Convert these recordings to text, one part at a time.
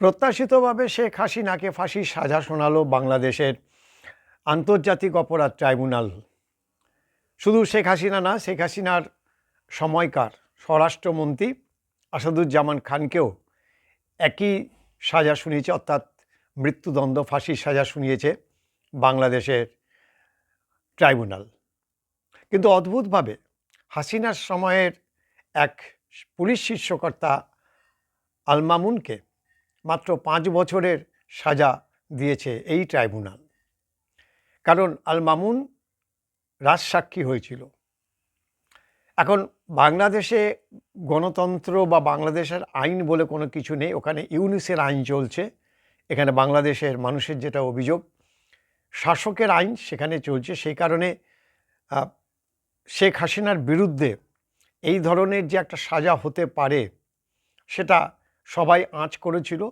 প্রত্যাশিতভাবে শেখ হাসিনাকে ফাঁসির সাজা শোনালো বাংলাদেশের আন্তর্জাতিক অপরাধ ট্রাইব্যুনাল। শুধু শেখ হাসিনা না, শেখ হাসিনার সময়কার স্বরাষ্ট্রমন্ত্রী আসাদুজ্জামান খানকেও একই সাজা শুনিয়েছে, অর্থাৎ মৃত্যুদণ্ড, ফাঁসির সাজা শুনিয়েছে বাংলাদেশের ট্রাইব্যুনাল। কিন্তু অদ্ভুতভাবে হাসিনার সময়ের এক পুলিশ শীর্ষকর্তা আল মামুনকে মাত্র পাঁচ বছরের সাজা দিয়েছে এই ট্রাইব্যুনাল। কারণ আল মামুন রাজসাক্ষী হয়েছিল। এখন বাংলাদেশে গণতন্ত্র বা বাংলাদেশের আইন বলে কোনো কিছু নেই, ওখানে ইউনিসের আইন চলছে, এখানে বাংলাদেশের মানুষের যেটা অভিযোগ, শাসকের আইন সেখানে চলছে, সেই কারণে শেখ হাসিনার বিরুদ্ধে এই ধরনের যে একটা সাজা হতে পারে, সেটা সবাই আঁচ করেছিল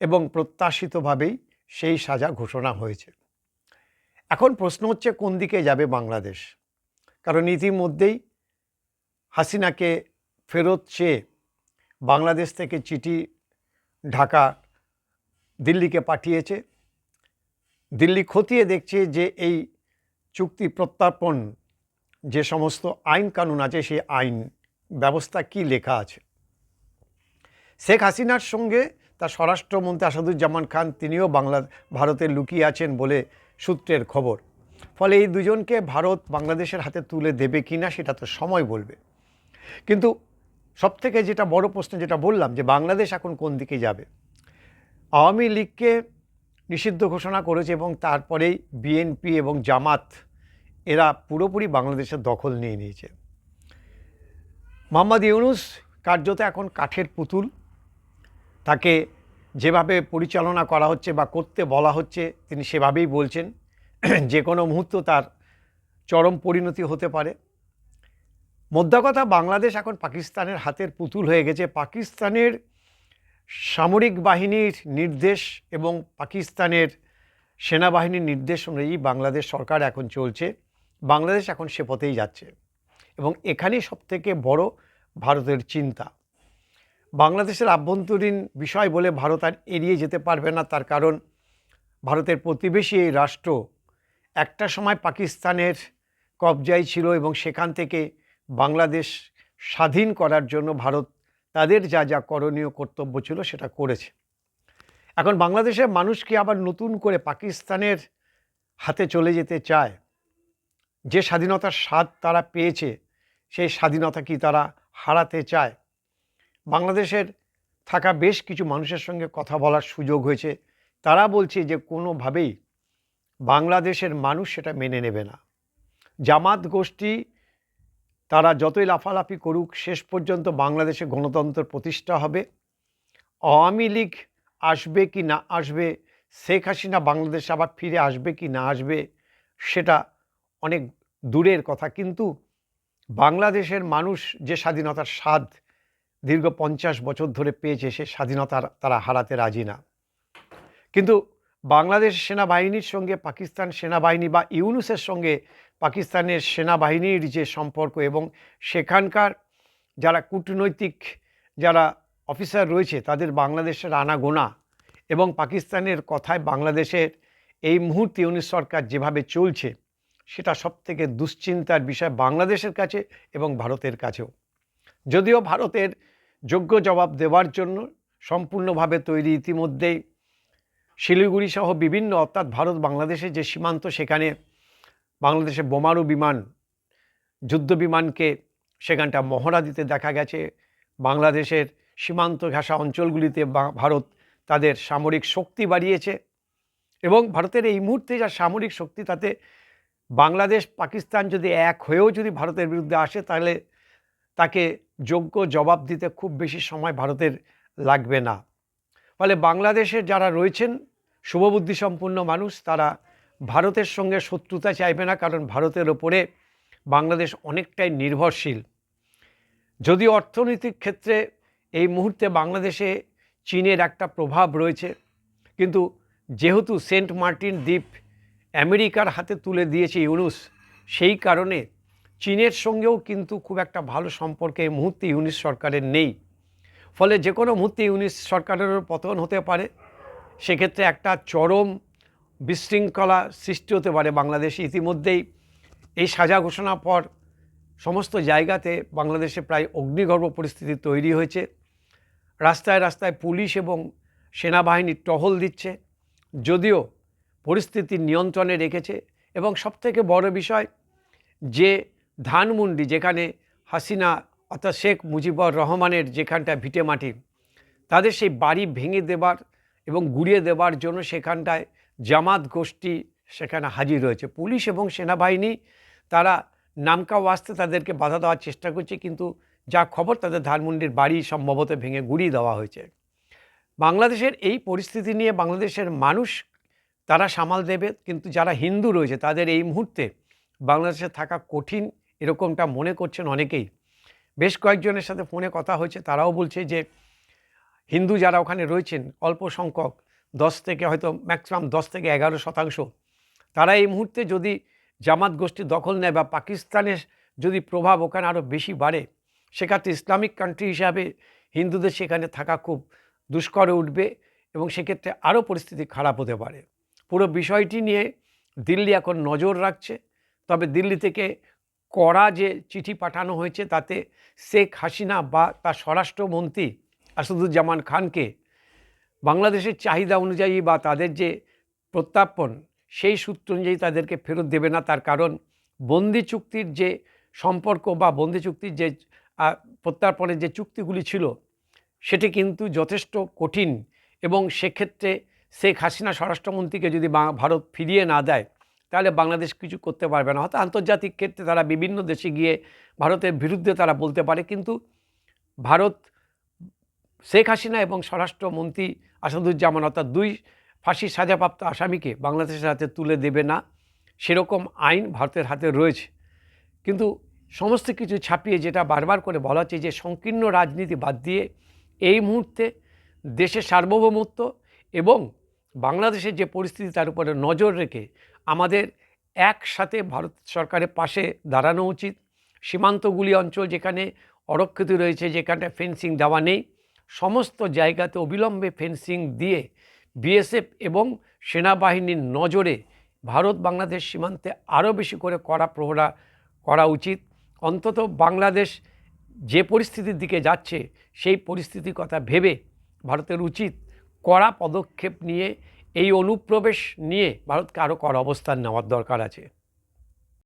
এবং প্রত্যাশিতভাবেই সেই সাজা ঘোষণা হয়েছে। এখন প্রশ্ন হচ্ছে, কোন দিকে যাবে বাংলাদেশ? কারণ ইতিমধ্যেই হাসিনাকে ফেরত চেয়ে বাংলাদেশ থেকে চিঠি ঢাকা দিল্লিকে পাঠিয়েছে। দিল্লি খতিয়ে দেখছে যে এই চুক্তি প্রত্যার্পণ যে সমস্ত আইন কানুন আছে, সেই আইন ব্যবস্থা কি লেখা আছে? শেখ হাসিনার সঙ্গে তার স্বরাষ্ট্রমন্ত্রী আসাদুজ্জামান খান, তিনিও বাংলা, ভারতে লুকিয়ে আছেন বলে সূত্রের খবর। ফলে এই দুজনকে ভারত বাংলাদেশের হাতে তুলে দেবে কি না, সেটা তো সময় বলবে। কিন্তু সবথেকে যেটা বড় প্রশ্ন যেটা বললাম যে বাংলাদেশ এখন কোন দিকে যাবে? আওয়ামী লীগকে নিষিদ্ধ ঘোষণা করেছে এবং তারপরেই বিএনপি এবং জামাত, এরা পুরোপুরি বাংলাদেশের দখল নিয়ে নিয়েছে। মোহাম্মদ ইউনুস কার্যত এখন কাঠের পুতুল। তাকে যেভাবে পরিচালনা করা হচ্ছে বা করতে বলা হচ্ছে, তিনি সেভাবেই বলছেন। যে কোনো মুহূর্ত তার চরম পরিণতি হতে পারে। মোদ্দা কথা, বাংলাদেশ এখন পাকিস্তানের হাতের পুতুল হয়ে গেছে। পাকিস্তানের সামরিক বাহিনীর নির্দেশ এবং পাকিস্তানের সেনাবাহিনীর নির্দেশ অনুযায়ী বাংলাদেশ সরকার এখন চলছে। বাংলাদেশ এখন সে পথেই যাচ্ছে এবং এখানেই সবথেকে বড় ভারতের চিন্তা। বাংলাদেশের আভ্যন্তরীণ বিষয় বলে ভারত আর এড়িয়ে যেতে পারবে না তার কারণ ভারতের প্রতিবেশী এই রাষ্ট্র একটা সময় পাকিস্তানের কবজায় ছিল এবং সেখান থেকে বাংলাদেশ স্বাধীন করার জন্য ভারত তাদের যা যা করণীয় কর্তব্য ছিল সেটা করেছে। এখন বাংলাদেশের মানুষকে আবার নতুন করে পাকিস্তানের হাতে চলে যেতে চায়? যে স্বাধীনতার স্বাদ তারা পেয়েছে, সেই স্বাধীনতা কি তারা হারাতে চায়? বাংলাদেশের থাকা বেশ কিছু মানুষের সঙ্গে কথা বলার সুযোগ হয়েছে। তারা বলছে যে কোনোভাবেই বাংলাদেশের মানুষ সেটা মেনে নেবে না। জামাত গোষ্ঠী তারা যতই লাফালাফি করুক, শেষ পর্যন্ত বাংলাদেশে গণতন্ত্র প্রতিষ্ঠা হবে। আওয়ামী লীগ আসবে কি না আসবে, শেখ হাসিনা বাংলাদেশে আবার ফিরে আসবে কি না আসবে, সেটা অনেক দূরের কথা। কিন্তু বাংলাদেশের মানুষ যে স্বাধীনতার স্বাদ দীর্ঘ পঞ্চাশ বছর ধরে পেয়েছে সে স্বাধীনতা তারা হারাতে রাজি না। কিন্তু বাংলাদেশ সেনাবাহিনীর সঙ্গে, পাকিস্তান সেনাবাহিনী বা ইউনুসের সঙ্গে পাকিস্তানের সেনাবাহিনীর যে সম্পর্ক এবং সেখানকার যারা কূটনৈতিক যারা অফিসার রয়েছে, তাদের বাংলাদেশের আনাগোনা এবং পাকিস্তানের কথায় বাংলাদেশের এই মুহূর্তে ইউনিস সরকার যেভাবে চলছে, সেটা সবথেকে দুশ্চিন্তার বিষয় বাংলাদেশের কাছে এবং ভারতের কাছেও। যদিও ভারতের যোগ্য জবাব দেওয়ার জন্য সম্পূর্ণভাবে তৈরি ইতিমধ্যেই শিলিগুড়ি সহ বিভিন্ন, অর্থাৎ ভারত, বাংলাদেশের যে সীমান্ত, সেখানে বাংলাদেশে বোমারু বিমান, যুদ্ধ বিমানকে সেখানটা মহড়া দিতে দেখা গেছে। বাংলাদেশের সীমান্ত ঘাসা অঞ্চলগুলিতে ভারত তাদের সামরিক শক্তি বাড়িয়েছে এবং ভারতের এই মুহূর্তে যা সামরিক শক্তি, তাতে বাংলাদেশ পাকিস্তান যদি এক হয়েও যদি ভারতের বিরুদ্ধে আসে, তাহলে তাকে যোগ্য জবাব দিতে খুব বেশি সময় ভারতের লাগবে না। ফলে বাংলাদেশের যারা রয়েছেন, শুভবুদ্ধি সম্পন্ন মানুষ, তারা ভারতের সঙ্গে শত্রুতা চাইবে না, কারণ ভারতের ওপরে বাংলাদেশ অনেকটাই নির্ভরশীল। যদিও অর্থনৈতিক ক্ষেত্রে এই মুহূর্তে বাংলাদেশে চীনের একটা প্রভাব রয়েছে, কিন্তু যেহেতু সেন্ট মার্টিন দ্বীপ আমেরিকার হাতে তুলে দিয়েছে ইউনুস, সেই কারণে চীনের সঙ্গেও কিন্তু খুব একটা ভালো সম্পর্ক এই মুহূর্তে ইউনিস সরকারের নেই। ফলে যে কোনো মুহূর্তে ইউনিস সরকারেরও পতন হতে পারে। সেক্ষেত্রে একটা চরম বিশৃঙ্খলা সৃষ্টি হতে পারে বাংলাদেশে। ইতিমধ্যেই এই সাজা ঘোষণার পর সমস্ত জায়গাতে বাংলাদেশে প্রায় অগ্নিগর্ভ পরিস্থিতি তৈরি হয়েছে। রাস্তায় রাস্তায় পুলিশ এবং সেনাবাহিনী টহল দিচ্ছে। যদিও পরিস্থিতি নিয়ন্ত্রণে রেখেছে। এবং সবথেকে বড় বিষয়, যে ধানমন্ডি, যেখানে হাসিনা, অর্থাৎ শেখ মুজিবুর রহমানের যেখানটা ভিটে মাটি, তাদের সেই বাড়ি ভেঙে দেবার এবং গুড়িয়ে দেবার জন্য সেখানটায় জামাত গোষ্ঠী সেখানে হাজির রয়েছে পুলিশ এবং সেনাবাহিনী, তারা নামকা ওয়াস্তে তাদেরকে বাধা দেওয়ার চেষ্টা করছে, কিন্তু যা খবর তাদের ধানমন্ডির বাড়ি সম্ভবত ভেঙে গুড়িয়ে দেওয়া হয়েছে। বাংলাদেশের এই পরিস্থিতি নিয়ে বাংলাদেশের মানুষ তারা সামাল দেবে, কিন্তু যারা হিন্দু রয়েছে তাদের এই মুহূর্তে বাংলাদেশে থাকা কঠিন এরকমটা মনে করছেন অনেকেই। বেশ কয়েকজনের সাথে ফোনে কথা হয়েছে, তারাও বলছে যে, হিন্দু যারা ওখানে রয়েছেন, অল্প সংখ্যক, দশ থেকে হয়তো ম্যাক্সিমাম দশ থেকে এগারো শতাংশ, তারা এই মুহূর্তে যদি জামাত গোষ্ঠী দখল নেয় বা পাকিস্তানের যদি প্রভাব ওখানে আরও বেশি বাড়ে, সেক্ষেত্রে ইসলামিক কান্ট্রি হিসাবে হিন্দুদের সেখানে থাকা খুব দুষ্করে উঠবে এবং সেক্ষেত্রে আরও পরিস্থিতি খারাপ হতে পারে। পুরো বিষয়টি নিয়ে দিল্লি এখন নজর রাখছে, তবে দিল্লি থেকে কড়া যে চিঠি পাঠানো হয়েছে তাতে শেখ হাসিনা বা তার স্বরাষ্ট্রমন্ত্রী আসাদুজ্জামান খানকে বাংলাদেশের চাহিদা অনুযায়ী বা তাদের যে প্রত্যাপন সেই সূত্র অনুযায়ী তাদেরকে ফেরত দেবে না। তার কারণ বন্দি চুক্তির যে সম্পর্ক বা বন্দি চুক্তির যে প্রত্যার্পণের যে চুক্তিগুলি ছিল, সেটি কিন্তু যথেষ্ট কঠিন এবং সেক্ষেত্রে শেখ হাসিনা স্বরাষ্ট্রমন্ত্রীকে যদি ভারত ফিরিয়ে না দেয় তাহলে বাংলাদেশ কিছু করতে পারবে না। হয়তো আন্তর্জাতিক ক্ষেত্রে তারা বিভিন্ন দেশে গিয়ে ভারতের বিরুদ্ধে তারা বলতে পারে, কিন্তু ভারত, শেখ হাসিনা এবং স্বরাষ্ট্রমন্ত্রী আসাদুজ্জামান অর্থাৎ দুই ফাঁসির সাজাপ্রাপ্ত আসামিকে বাংলাদেশের হাতে তুলে দেবে না। সেরকম আইন ভারতের হাতে রয়েছে। কিন্তু সমস্ত কিছু ছাপিয়ে যেটা বারবার করে বলা হচ্ছে যে সংকীর্ণ রাজনীতি বাদ দিয়ে এই মুহূর্তে দেশের সার্বভৌমত্ব এবং বাংলাদেশের যে পরিস্থিতি তার উপরে নজর রেখে আমাদের একসাথে ভারত সরকারের পাশে দাঁড়ানো উচিত। সীমান্তগুলি অঞ্চল যেখানে অরক্ষিত রয়েছে যেখানটা ফেন্সিং দেওয়া নেই, সমস্ত জায়গাতে অবিলম্বে ফেন্সিং দিয়ে বিএসএফ এবং সেনাবাহিনীর নজরে ভারত বাংলাদেশ সীমান্তে আরও বেশি করে কড়া প্রহরা করা উচিত। অন্তত বাংলাদেশ যে পরিস্থিতির দিকে যাচ্ছে, সেই পরিস্থিতির কথা ভেবে ভারতের উচিত কড়া পদক্ষেপ নিয়ে এই অনুপ্রবেশ নিয়ে ভারতকে আরও কড়া অবস্থান নেওয়ার দরকার আছে।